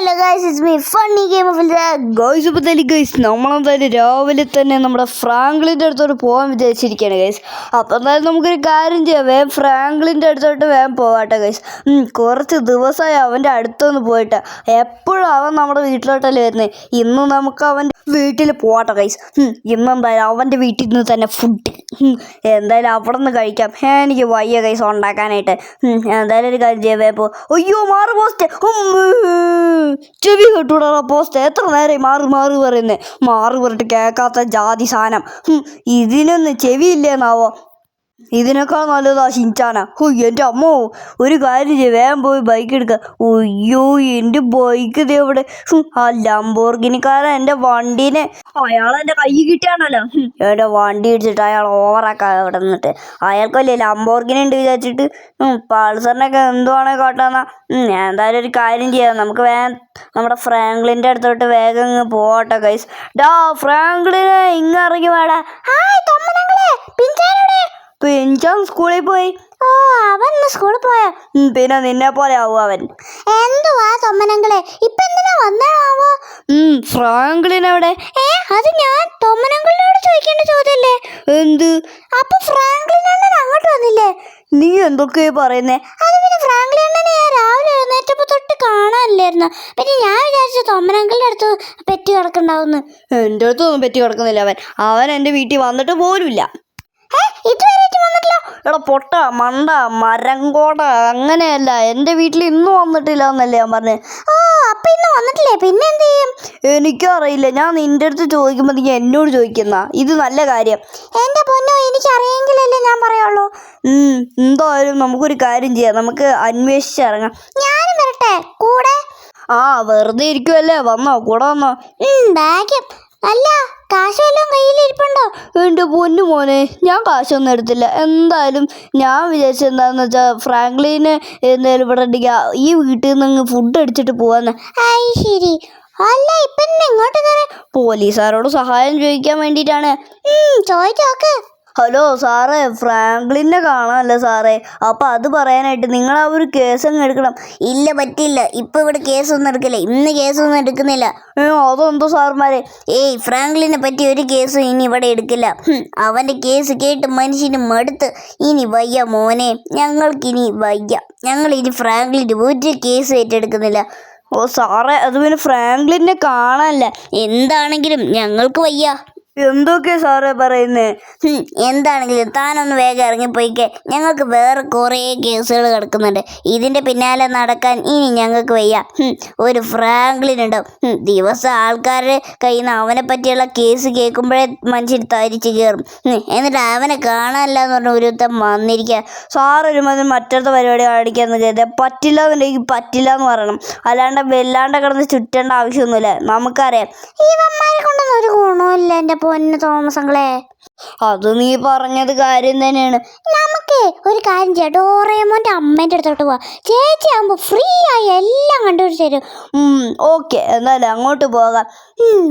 Hello guys it's me funny game of guys ഇപ്പോൾ തന്നെ guys നമ്മളെന്തായാലും രാവിലെ തന്നെ നമ്മുടെ ഫ്രാങ്ക്ലിന്റെ അടുത്തോട്ട് പോകാൻ വിചാരിച്ചിരിക്കുകയാണ് ഗൈസ് അപ്പോൾ എന്തായാലും നമുക്കൊരു കാര്യം ചെയ്യാം. വേഗം ഫ്രാങ്ക്ലിന്റെ അടുത്തോട്ട് വേഗം പോകാട്ടെ ഗൈസ് കുറച്ച് ദിവസമായി അവന്റെ അടുത്തൊന്ന് പോയിട്ട് എപ്പോഴും അവൻ നമ്മുടെ വീട്ടിലോട്ടല്ലേ വരുന്നത് ഇന്ന് നമുക്ക് അവന്റെ വീട്ടിൽ പോകട്ടെ ഗൈസ് ഇന്നെന്തായാലും അവന്റെ വീട്ടിൽ നിന്ന് തന്നെ ഫുഡ് എന്തായാലും അവിടെ നിന്ന് കഴിക്കാം. എനിക്ക് വയ്യ കൈസ് ഉണ്ടാക്കാനായിട്ട്. എന്തായാലും ഒരു കാര്യം ചെയ്യാൻ പോ. അയ്യോ മാറു പോസ്റ്റ് ചെവി കെട്ടൂടാ പോസ്റ്റ് എത്ര നേരം മാറി മാറി പറയുന്നത് മാറി പറഞ്ഞിട്ട് കേൾക്കാത്ത ജാതി സാധനം. ഇതിനൊന്നും ചെവി ചെവിയില്ലേന്നാവോ? ഇതിനേക്കാൾ നല്ലതാ ഷിൻചാന. ഓ എന്റെ അമ്മോ ഒരു കാര്യം ചെയ്യും വേഗം പോയി ബൈക്ക് എടുക്കുക അയ്യോ എന്റെ ബൈക്ക് ഇത് എവിടെ ആ ലംബോർഗിനിക്കാരൻ എന്റെ വണ്ടീനെ. അയാൾ എന്റെ കൈ കിട്ടിയാണല്ലോ. എന്റെ വണ്ടി ഇടിച്ചിട്ട് അയാൾ ഓവറാക്കാൻ അവിടെ നിന്നിട്ട്. അയാൾക്കല്ലേ ലംബോർഗിനി ഉണ്ട് വിചാരിച്ചിട്ട്? പൾസറിനൊക്കെ എന്തുവാണോ കാട്ടാന്നാ? എന്തായാലും ഒരു കാര്യം ചെയ്യാം. നമുക്ക് വേഗം നമ്മുടെ ഫ്രാങ്ക്ലിന്റെ അടുത്തോട്ട് വേഗം ഇങ്ങ് പോട്ടെ കൈസ് ഡാ ഫ്രാങ്ക്ലിനെ ഇങ്ങ് ഇറങ്ങി വേടാ. ഹായ് പിഞ്ചാനോടെ. പിഞ്ചാൻ സ്കൂളിൽ പോയി ഓ അവൻ സ്കൂളിൽ പോയ. പിന്നെ നിന്നെ പോലെ ആവും അവൻ? എന്തുവാ തൊമ്മനങ്ങളെ ഇപ്പൊ എന്തിനാ വന്നാവോ എവിടെ ഏ അത് ഞാൻ തൊമ്മനങ്കിളിനോട് ചോദിക്കേണ്ട ചോദ്യല്ലേ? എന്ത്? അപ്പൊ ഫ്രാങ്ക്ലിൻ അണ്ണൻ അങ്ങോട്ട് വന്നില്ലേ? നീ എന്തൊക്കെയാ പറയുന്നേ? അത് പിന്നെ ഫ്രാങ്ക്ലിൻ അണ്ണനെ ഞാൻ രാവിലെ എഴുന്നേറ്റപ്പോ തൊട്ട് കാണാനില്ലായിരുന്നു. പിന്നെ ഞാൻ വിചാരിച്ചു തൊമ്മനങ്ങളുടെ അടുത്ത് പെറ്റി കിടക്കണ്ടാവുന്ന്. എന്റെ അടുത്തൊന്നും പെറ്റി കിടക്കുന്നില്ല അവൻ. അവൻ എന്റെ വീട്ടിൽ വന്നിട്ട് പോലുമില്ല. ഏ ഇതുവരെ വന്നിട്ടില്ല. എടാ പൊട്ട മണ്ട മരങ്കോട അങ്ങനെയല്ല. എന്റെ വീട്ടിൽ ഇന്നും വന്നിട്ടില്ല എന്നല്ലേ ഞാൻ പറഞ്ഞത് ആ അപ്പൊ ഇന്ന് വന്നിട്ടില്ലേ? പിന്നെ എന്ത് ചെയ്യും? എനിക്കും അറിയില്ല. ഞാൻ നിന്റെ അടുത്ത് ചോദിക്കുമ്പോൾ നീ എന്നോട് ചോദിക്കുന്ന. ഇത് നല്ല കാര്യം. എന്റെ പൊന്നോ എനിക്ക് അറിയെങ്കിലല്ലേ ഞാൻ പറയുള്ളൂ. എന്തായാലും നമുക്കൊരു കാര്യം ചെയ്യാം. നമുക്ക് അന്വേഷിച്ചിറങ്ങാം. ഞാനും വരട്ടെ? കൂടെ? ആ വെറുതെ ഇരിക്കുമല്ലേ വന്നോ കൂടെ വന്നോ. ബാഗ് അല്ല കാശെല്ലാം വല്ലതും കയ്യിലിരിപ്പുണ്ടോ? എന്റെ പൊന്നു മോനെ ഞാൻ കാശൊന്നും എടുത്തില്ല. എന്തായാലും ഞാൻ വിചാരിച്ചത് എന്താണെന്ന് വെച്ചാൽ ഫ്രാങ്ക്ലിന് എന്തായാലും ഇവിടെ ഉണ്ടെങ്കിൽ ഈ വീട്ടിൽ നിന്ന് ഫുഡ് അടിച്ചിട്ട് പോവാന്ന്. ഐ ശരി. അല്ല ഇപ്പൊ ഇങ്ങോട്ട് എങ്ങോട്ട് കയറി പോലീസുകാരോട് സഹായം ചോദിക്കാൻ വേണ്ടിയിട്ടാണ്. ചോദിച്ചോക്ക്. ഹലോ സാറേ ഫ്രാങ്ക്ലിനെ കാണാമല്ലോ സാറേ? അപ്പം അത് പറയാനായിട്ട് നിങ്ങൾ ആ ഒരു കേസ് അങ്ങ് എടുക്കണം. ഇല്ല പറ്റില്ല. ഇപ്പൊ ഇവിടെ കേസൊന്നും എടുക്കില്ല. ഇന്ന് കേസൊന്നും എടുക്കുന്നില്ല. ഏ അതെന്തോ സാർമാരെ ഏയ് ഫ്രാങ്ക്ലിനെ പറ്റി ഒരു കേസും ഇനി ഇവിടെ എടുക്കില്ല. അവന്റെ കേസ് കേട്ട് മനുഷ്യന് മടുത്ത്. ഇനി വയ്യ മോനെ. ഞങ്ങൾക്കിനി വയ്യ. ഞങ്ങൾ ഇനി ഫ്രാങ്ക്ലിന് ഒരു കേസ് ഏറ്റെടുക്കുന്നില്ല. ഓ സാറേ അത് പിന്നെ ഫ്രാങ്ക്ലിനെ കാണാനല്ല. എന്താണെങ്കിലും ഞങ്ങൾക്ക് വയ്യ. എന്തൊക്കെയാ സാറേ പറയുന്നേ? എന്താണെങ്കിലും താനൊന്ന് വേഗം ഇറങ്ങിപ്പോയിക്കെ. ഞങ്ങൾക്ക് വേറെ കുറേ കേസുകൾ കിടക്കുന്നുണ്ട്. ഇതിന്റെ പിന്നാലെ നടക്കാൻ ഇനി ഞങ്ങൾക്ക് വയ്യ. ഒരു ഫ്രാങ്ക്ലിൻ ഉണ്ടാവും ദിവസം ആൾക്കാരുടെ കയ്യിൽ നിന്ന് അവനെ പറ്റിയുള്ള കേസ് കേൾക്കുമ്പോഴേ മനുഷ്യൻ തരിച്ച് കയറും. എന്നിട്ട് അവനെ കാണാനില്ല എന്ന് പറഞ്ഞ ഒരുത്തം വന്നിരിക്കുക സാറൊരു മതി മറ്റൊരു പരിപാടി കാണിക്കാന്ന് കരുതുക പറ്റില്ല എന്നുണ്ടെങ്കിൽ പറ്റില്ല എന്ന് പറയണം. അല്ലാണ്ട് വല്ലാണ്ട് കിടന്ന് ചുറ്റേണ്ട ആവശ്യമൊന്നുമില്ല. നമുക്കറിയാം. ഈ ഇവന്മാരെ കൊണ്ടൊന്നും ഒരു ഗുണമില്ല എന്റെ പൊന്ന് തോമസങ്ങളെ അത് നീ പറഞ്ഞത് കാര്യം തന്നെയാണ്. നമുക്കേ ഒരു കാര്യം ചെയ്യാം. ഡോറേമോന്റെ അമ്മേന്റെ അടുത്തോട്ട് പോവാം. ചേച്ചി ആകുമ്പോൾ ഫ്രീ ആയി എല്ലാം കണ്ടുപിടിച്ച് തരും. ഓക്കെ എന്നാലും അങ്ങോട്ട് പോകാം.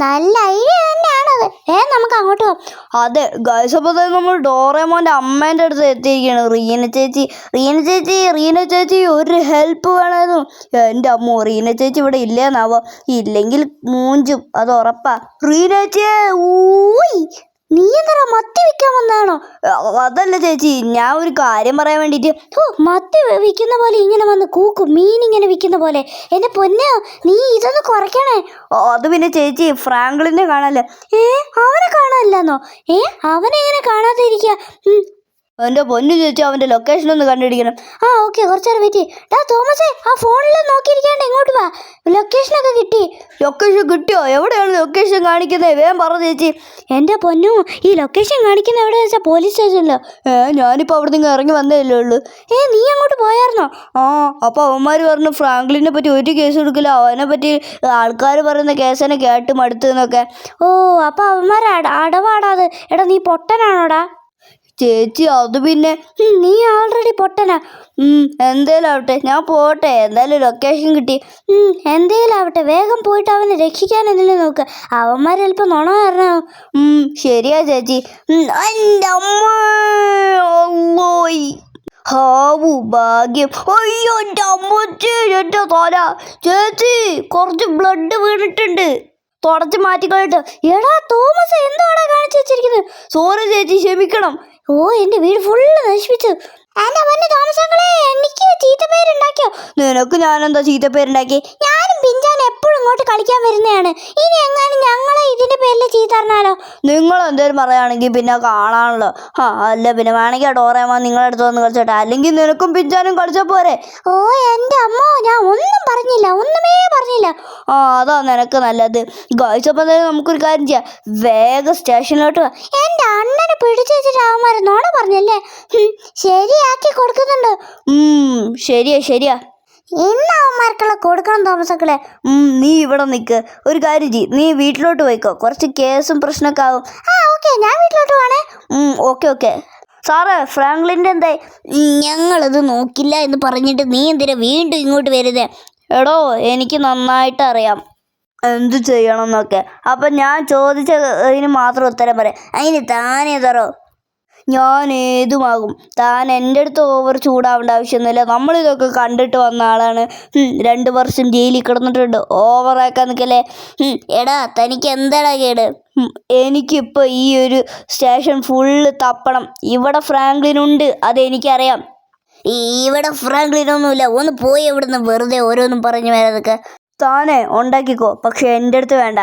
നല്ല ഐഡിയ തന്നെയാണത് ഏ നമുക്ക് അങ്ങോട്ട് പോകാം അതെ ഗൈസ് അപ്പോൾ തന്നെ നമ്മൾ ഡോറേമോന്റെ അമ്മേന്റെ അടുത്ത് എത്തിയിരിക്കുകയാണ്. റീന ചേച്ചി റീന ചേച്ചി റീന ചേച്ചി ഒരു ഹെൽപ്പ് വേണമായിരുന്നു. എന്റെ അമ്മ റീന ചേച്ചി ഇവിടെ ഇല്ലേന്നാവോ? ഇല്ലെങ്കിൽ മൂഞ്ചും അത് ഉറപ്പാ. റീന ചേച്ചി ഊയ്. നീ എന്താ മത്തി വിൽക്കാൻ വന്നാണോ അതല്ല ചേച്ചി ഞാൻ ഒരു കാര്യം പറയാൻ വേണ്ടിയിട്ട്. ഓ മത്തി വിൽക്കുന്ന പോലെ ഇങ്ങനെ വന്ന് കൂക്കും മീൻ ഇങ്ങനെ വിൽക്കുന്ന പോലെ. എന്റെ പൊന്നോ നീ ഇതൊന്ന് കുറയ്ക്കണേ. അത് പിന്നെ ചേച്ചി ഫ്രാങ്ക്ലിനെ കാണാല്ലേ? ഏ അവനെ കാണാനില്ലെന്നോ? ഏ അവനെങ്ങനെ കാണാതെ ഇരിക്കുക എന്റെ പൊന്നു ചേച്ചി അവന്റെ ലൊക്കേഷൻ ഒന്ന് കണ്ടുപിടിക്കണം. ആ ഓക്കെ കുറച്ച് നേരം വെയിറ്റ് ഡാ തോമസേ ആ ഫോണിൽ നോക്കിയിരിക്കാണ്ട് ഇങ്ങോട്ട് വാ. ലൊക്കേഷനൊക്കെ കിട്ടി. ലൊക്കേഷൻ കിട്ടിയോ? എവിടെയാണ് ലൊക്കേഷൻ കാണിക്കുന്നത്? വേഗം പറ ചേച്ചി. എന്റെ പൊന്നു ഈ ലൊക്കേഷൻ കാണിക്കുന്ന എവിടെ വെച്ചാൽ പോലീസ് സ്റ്റേഷനിലോ ഏ ഞാനിപ്പോൾ അവിടെ നിന്ന് ഇറങ്ങി വന്നതല്ലേ ഉള്ളൂ. ഏ നീ അങ്ങോട്ട് പോയായിരുന്നോ? ആ അപ്പോൾ അവന്മാർ പറഞ്ഞു ഫ്രാങ്ക്ലിനെ പറ്റി ഒരു കേസ് കൊടുക്കില്ല അവനെ പറ്റി ആൾക്കാർ പറയുന്ന കേസിനെ കേട്ട് മടുത്തു എന്നൊക്കെ ഓ അപ്പോൾ അവന്മാർ അടവാടാത് എടാ നീ പൊട്ടനാണോടാ? ചേച്ചി അത് പിന്നെ നീ ആൾറെഡി പൊട്ടനാ. എന്തേലാവട്ടെ ഞാൻ പോട്ടെ എന്തായാലും ലൊക്കേഷൻ കിട്ടി. എന്തേലാവട്ടെ വേഗം പോയിട്ട് അവനെ രക്ഷിക്കാൻ എന്തെങ്കിലും നോക്ക്. അവന്മാർ ചിലപ്പോൾ നുണ കാരണം ശരിയാ ചേച്ചി. അമ്മ ഹാവു ഭാഗ്യം. അയ്യോ എന്റെ അമ്മച്ചി എന്റെ തല. ചേച്ചി കുറച്ച് ബ്ലഡ് വീണിട്ടുണ്ട്. തുടച്ച് മാറ്റിക്കളിട്ട് എടാ തോമസ് എന്താണ് കാണിച്ചു വെച്ചിരിക്കുന്നത് സോറി ചേച്ചി ക്ഷമിക്കണം. ഓ എന്റെ വീട് ഫുള്ള് നശിപ്പിച്ചു. എന്റെ പൊന്നെ തോമസ് അങ്കിളെ എനിക്ക് ചീത്തപ്പേരുണ്ടാക്കിയോ നിനക്ക് ഞാനെന്താ ചീത്തപ്പേരുണ്ടാക്കി ഞാനും പിഞ്ചാൻ എപ്പോഴും ഇങ്ങോട്ട് കളിക്കാൻ വരുന്നതാണ്. ഇനി എങ്ങാനും ഞങ്ങളെ ഇതിന്റെ പേരിൽ ചീത്ത അറിഞ്ഞാലോ നിങ്ങൾ എന്തേലും പറയുകയാണെങ്കിൽ പിന്നെ കാണാണല്ലോ. ആ അല്ല പിന്നെ വേണമെങ്കിൽ ആ ഡോറേമാ നിങ്ങളുടെ അടുത്ത് വന്ന് കളിച്ചോട്ടെ. അല്ലെങ്കിൽ നിനക്കും പിഞ്ചാനും കളിച്ചാൽ പോരെ. ഓ എന്റെ അമ്മോ ഞാൻ ഒന്നും പറഞ്ഞില്ല ഒന്നുമേ പറഞ്ഞില്ല ആ അതാ നിനക്ക് നല്ലത്. ഗായ്സപ്പം തന്നെ നമുക്കൊരു കാര്യം ചെയ്യാം. വേഗം സ്റ്റേഷനിലോട്ട് എന്റെ അണ്ണനെ പിടിച്ചു വെച്ചിട്ട് അവന്മാരെ നോണ പറഞ്ഞല്ലേ? ശരിയാക്കി കൊടുക്കുന്നുണ്ട്. ശരിയാ ശരിയാ. ഇന്ന് അവന്മാർക്കുള്ള കൊടുക്കണം തോമസക്കളെ. നീ ഇവിടെ നിൽക്ക് ഒരു കാര്യം ചെയ്യ്. നീ വീട്ടിലോട്ട് പോയിക്കോ. കുറച്ച് കേസും പ്രശ്നമൊക്കെ ആവും. ആ ഓക്കെ ഞാൻ വീട്ടിലോട്ട് പോണേ ഓക്കെ ഓക്കെ. സാറേ ഫ്രാങ്ക്ലിന്റെ എന്തായി? ഞങ്ങളിത് നോക്കില്ല എന്ന് പറഞ്ഞിട്ട് നീ എന്തിനാ വീണ്ടും ഇങ്ങോട്ട് വരുന്നേ? എടോ എനിക്ക് നന്നായിട്ട് അറിയാം എന്ത് ചെയ്യണം എന്നൊക്കെ അപ്പം ഞാൻ ചോദിച്ചതിന് മാത്രം ഉത്തരം പറയാം. അതിന് താനേ തറോ ഞാൻ ഏതുമാകും? താൻ എന്റെ അടുത്ത് ഓവർ ചൂടാവേണ്ട ആവശ്യമൊന്നുമില്ല. നമ്മളിതൊക്കെ കണ്ടിട്ട് വന്ന ആളാണ്. രണ്ട് വർഷം ജയിലിൽ കിടന്നിട്ടുണ്ട്. ഓവറാക്കാൻ നിൽക്കല്ലേ? എടാ തനിക്ക് എന്താടാ കേട്? എനിക്കിപ്പോൾ ഈ ഒരു സ്റ്റേഷൻ ഫുള്ള് തപ്പണം. ഇവിടെ ഫ്രാങ്ക്ലിനുണ്ട് അതെനിക്കറിയാം. ഇവിടെ ഫ്രാങ്ക്ലിൻ ഒന്നുമില്ല ഒന്ന് പോയി ഇവിടുന്ന് വെറുതെ ഓരോന്നും പറഞ്ഞു വരാതൊക്കെ താനെ ഉണ്ടാക്കിക്കോ. പക്ഷെ എന്റെ അടുത്ത് വേണ്ട.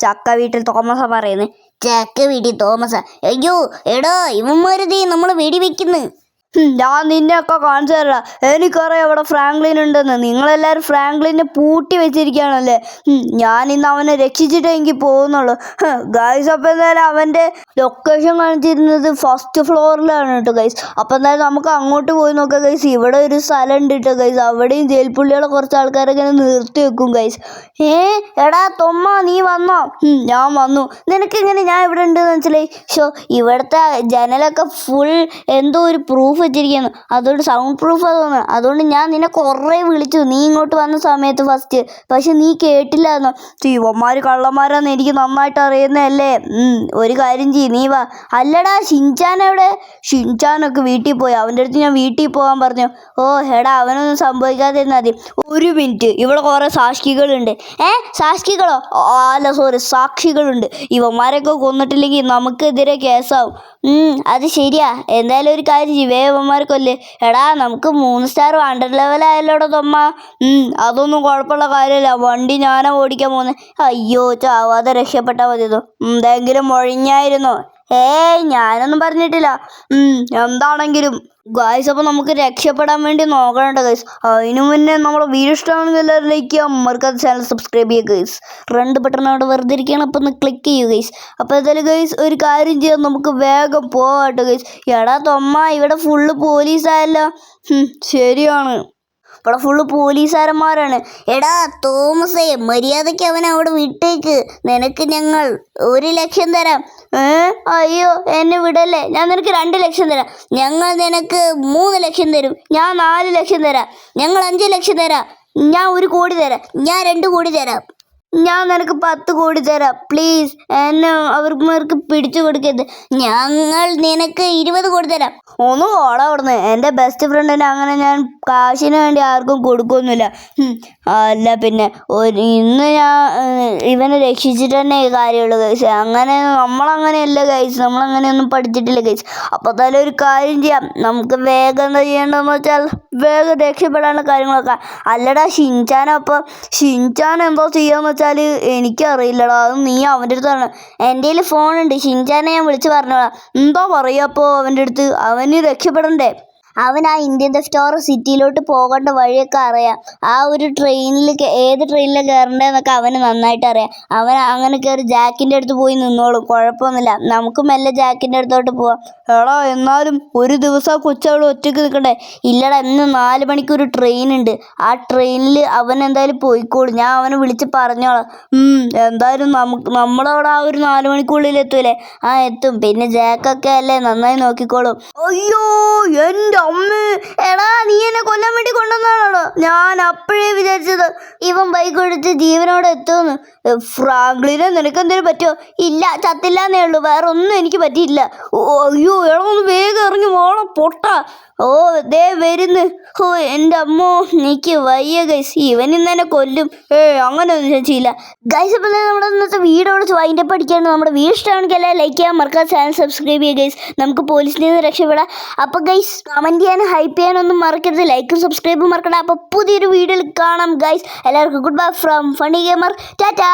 ചക്ക വീട്ടിൽ തോമസ പറയുന്നത് ചക്ക വീട്ടിൽ തോമസ. അയ്യോ എടാ ഇവന്മാര് നമ്മൾ വെടി വെക്കുന്നു. ഞാൻ നിന്നെയൊക്കെ കാണിച്ചു തരാം. എനിക്കറിയാം ഇവിടെ ഫ്രാങ്ക്ലിൻ ഉണ്ടെന്ന്. നിങ്ങളെല്ലാവരും ഫ്രാങ്ക്ലിനെ പൂട്ടി വെച്ചിരിക്കുകയാണല്ലേ? ഞാൻ ഇന്ന് അവനെ രക്ഷിച്ചിട്ടെങ്കിൽ പോകുന്നുള്ളൂ. ഗൈസ് അപ്പം എന്തായാലും അവന്റെ ലൊക്കേഷൻ കാണിച്ചിരുന്നത് ഫസ്റ്റ് ഫ്ലോറിലാണ് കേട്ടോ ഗൈസ് അപ്പം എന്തായാലും നമുക്ക് അങ്ങോട്ട് പോയി നോക്കാം ഗൈസ് ഇവിടെ ഒരു സ്ഥലം ഉണ്ട് കേട്ടോ ഗൈസ് അവിടെയും ജയിൽ പുള്ളികളെ കുറച്ച് ആൾക്കാരൊക്കെ ഇങ്ങനെ നിർത്തി വെക്കും ഗൈസ് ഏ എടാ തൊമ്മ നീ വന്നോ? ഞാൻ വന്നു. നിനക്കെങ്ങനെ ഞാൻ ഇവിടെ ഉണ്ടെന്ന് മനസ്സിലായി? ഷോ ഇവിടുത്തെ ജനലൊക്കെ ഫുൾ എന്തോ ഒരു പ്രൂഫ് വെച്ചിരിക്കുന്നു. അതുകൊണ്ട് സൗണ്ട് പ്രൂഫ് തോന്നുന്നു. അതുകൊണ്ട് ഞാൻ നിന്നെ കുറേ വിളിച്ചു. നീ ഇങ്ങോട്ട് വന്ന സമയത്ത് ഫസ്റ്റ് പക്ഷെ നീ കേട്ടില്ലായിരുന്നു? ചീവന്മാർ കള്ളന്മാരാന്ന് എനിക്ക് നന്നായിട്ട് അറിയുന്നതല്ലേ? ഒരു കാര്യം ചെയ്യ്. നീ വാ അല്ലടാ ഷിൻചാൻ എവിടെ ഷിൻചാനൊക്കെ വീട്ടിൽ പോയി. അവന്റെ അടുത്ത് ഞാൻ വീട്ടിൽ പോകാൻ പറഞ്ഞു. ഓ എടാ അവനൊന്നും സംഭവിക്കാതിരുന്നാൽ മതി. ഒരു മിനിറ്റ്. ഇവിടെ കുറേ സാക്ഷികളുണ്ട്. ഏ സാക്ഷികളോ? അല്ല സോറി സാക്ഷികളുണ്ട്. ഇവന്മാരൊക്കെ കൊന്നിട്ടില്ലെങ്കിൽ നമുക്കെതിരെ കേസാവും. അത് ശരിയാ. എന്തായാലും ഒരു കാര്യം ചെയ്യ്. വേ ഇവന്മാരെ കൊല്ല്. എടാ നമുക്ക് മൂന്ന് സ്റ്റാർ വണ്ടർ ലെവലായല്ലോടോ തൊമ്മ. അതൊന്നും കുഴപ്പമുള്ള കാര്യമല്ല. വണ്ടി ഞാനാ ഓടിക്കാൻ പോകുന്നത് അയ്യോ ചാവാതെ രക്ഷപ്പെട്ടാൽ മതിയതോ എന്തെങ്കിലും മൊഴിഞ്ഞായിരുന്നോ? ഏയ് ഞാനൊന്നും പറഞ്ഞിട്ടില്ല. എന്താണെങ്കിലും ഗായ്സ് അപ്പോൾ നമുക്ക് രക്ഷപ്പെടാൻ വേണ്ടി നോക്കണ്ട ഗൈസ് അതിനു മുന്നേ നമ്മുടെ വീഡിയോ ഇഷ്ടമാണെങ്കിൽ എല്ലാവരും ലൈക്ക് ചെയ്യാം മറക്കാതെ ചാനൽ സബ്സ്ക്രൈബ് ചെയ്യുക ഗൈസ് രണ്ട് ബട്ടൺ അവിടെ വെറുതെ ഇരിക്കണം അപ്പോൾ ഒന്ന് ക്ലിക്ക് ചെയ്യുക ഗൈസ് അപ്പോൾ എന്തായാലും ഗൈസ് ഒരു കാര്യം ചെയ്യാം. നമുക്ക് വേഗം പോവാട്ടോ ഗൈസ് എടാ തൊമ്മ ഇവിടെ ഫുള്ള് പോലീസായല്ലോ. ശരിയാണ്. ഇവിടെ ഫുള്ള് പോലീസുകാരന്മാരാണ് എടാ തോമസേ മര്യാദയ്ക്ക് അവൻ അവിടെ വിട്ടേക്ക്. നിനക്ക് ഞങ്ങൾ ഒരു ലക്ഷം തരാം. ഏ? അയ്യോ എന്നെ വിടല്ലേ? ഞാൻ നിനക്ക് രണ്ട് ലക്ഷം തരാം. ഞങ്ങൾ നിനക്ക് മൂന്ന് ലക്ഷം തരും. ഞാൻ നാല് ലക്ഷം തരാം. ഞങ്ങൾ അഞ്ച് ലക്ഷം തരാം. ഞാൻ ഒരു കോടി തരാം. ഞാൻ രണ്ട് കോടി തരാം. ഞാൻ നിനക്ക് പത്ത് കോടി തരാം. പ്ലീസ് എന്നെ അവർക്ക് പിടിച്ചു കൊടുക്കരുത്. ഞങ്ങൾ നിനക്ക് ഇരുപത് കോടി തരാം. ഒന്ന് ഓടാ എന്റെ ബെസ്റ്റ് ഫ്രണ്ടിന് അങ്ങനെ ഞാൻ കാശിന് വേണ്ടി ആർക്കും കൊടുക്കൊന്നുമില്ല അല്ല പിന്നെ ഒരു ഇന്ന് ഞാൻ ഇവനെ രക്ഷിച്ചിട്ട് തന്നെ ഈ കാര്യമുള്ളൂ ഗൈസ് അങ്ങനെ നമ്മളങ്ങനെയല്ല ഗൈസ് നമ്മളങ്ങനെയൊന്നും പഠിച്ചിട്ടില്ല ഗൈസ് അപ്പോൾ തന്നെ ഒരു കാര്യം ചെയ്യാം. നമുക്ക് വേഗം എന്താ ചെയ്യേണ്ടതെന്ന് വെച്ചാൽ വേഗം രക്ഷപ്പെടാനുള്ള കാര്യങ്ങളൊക്കെ. അല്ലടാ ഷിൻചാനപ്പം ഷിൻചാൻ എന്തോ ചെയ്യാന്ന് വെച്ചാൽ എനിക്കറിയില്ലടാ. അത് നീ അവന്റെ അടുത്ത് പറഞ്ഞു എന്റെ കയ്യിൽ ഫോണുണ്ട് ഷിൻചാനെ ഞാൻ വിളിച്ച് പറഞ്ഞോളാം. എന്തോ പറയുക അപ്പോൾ അവന്റെ അടുത്ത്. അവന് രക്ഷപ്പെടണ്ടേ? അവൻ ആ ഇന്ത്യൻ സ്റ്റോർ സിറ്റിയിലോട്ട് പോകേണ്ട വഴിയൊക്കെ അറിയാം. ആ ഒരു ട്രെയിനിൽ ഏത് ട്രെയിനിലാണ് കയറേണ്ടതെന്നൊക്കെ അവന് നന്നായിട്ട് അറിയാം. അവൻ അങ്ങനെ കയറി ജാക്കിന്റെ അടുത്ത് പോയി നിന്നോളും. കുഴപ്പമൊന്നുമില്ല. നമുക്കും മെല്ലെ ജാക്കിന്റെ അടുത്തോട്ട് പോവാം. എടാ എന്നാലും ഒരു ദിവസം ആ കൊച്ചവൾ ഒറ്റയ്ക്ക് നിൽക്കണ്ടേ? ഇല്ലടാ ഇന്ന് നാല് മണിക്ക് ഒരു ട്രെയിൻ ഉണ്ട്. ആ ട്രെയിനിൽ അവൻ എന്തായാലും പോയിക്കോളും. ഞാൻ അവനെ വിളിച്ച് പറഞ്ഞോളാം. എന്തായാലും നമുക്ക് നമ്മളവിടെ ആ ഒരു നാല് മണിക്കുള്ളിൽ എത്തൂലേ? ആ എത്തും. പിന്നെ ജാക്കൊക്കെ അല്ലേ? നന്നായി നോക്കിക്കോളും. അയ്യോ എന്റെ ഞാൻ അപ്പോഴേ വിചാരിച്ചത് ഇവൻ ബൈക്ക് ഓടിച്ച് ജീവനോടെ എത്തുമെന്ന്. ഫ്രാങ്ക്ലിനെ നിനക്ക് എന്തെങ്കിലും പറ്റുമോ ഇല്ല ചത്തില്ലാന്നേ ഉള്ളൂ. വേറെ ഒന്നും എനിക്ക് പറ്റിയില്ല. അയ്യോ എടാ വേഗം ഇറങ്ങി പോണം പൊട്ട. ഓ ദേ വരുന്നു. ഓ എന്റെ അമ്മോ എനിക്ക് വയ്യ ഗൈസ് ഇവൻ ഇന്ന് എന്നെ കൊല്ലും. ഏ അങ്ങനെ ഒന്നും ഞാൻ ചെയ്യില്ല ഗൈസ് അപ്പോൾ നമ്മുടെ ഇന്നത്തെ വീഡിയോ വൈൻഡ് പഠിക്കാണ് നമ്മുടെ വീട് ഇഷ്ടമാണെങ്കിൽ എല്ലാം ലൈക്ക് ചെയ്യാൻ മറക്കാതെ ചാനൽ സബ്സ്ക്രൈബ് ചെയ്യുക ഗൈസ് നമുക്ക് പോലീസിൽ നിന്ന് രക്ഷപ്പെടാം. അപ്പോൾ ഗൈസ് കമന്റ് ചെയ്യാനും ഹൈപ്പ് ചെയ്യാനൊന്നും മറക്കരുത്. ലൈക്കും സബ്സ്ക്രൈബും മറക്കണം അപ്പോൾ പുതിയൊരു വീഡിയോയിൽ കാണാം ഗൈസ് എല്ലാവർക്കും good bye from funny gamer tata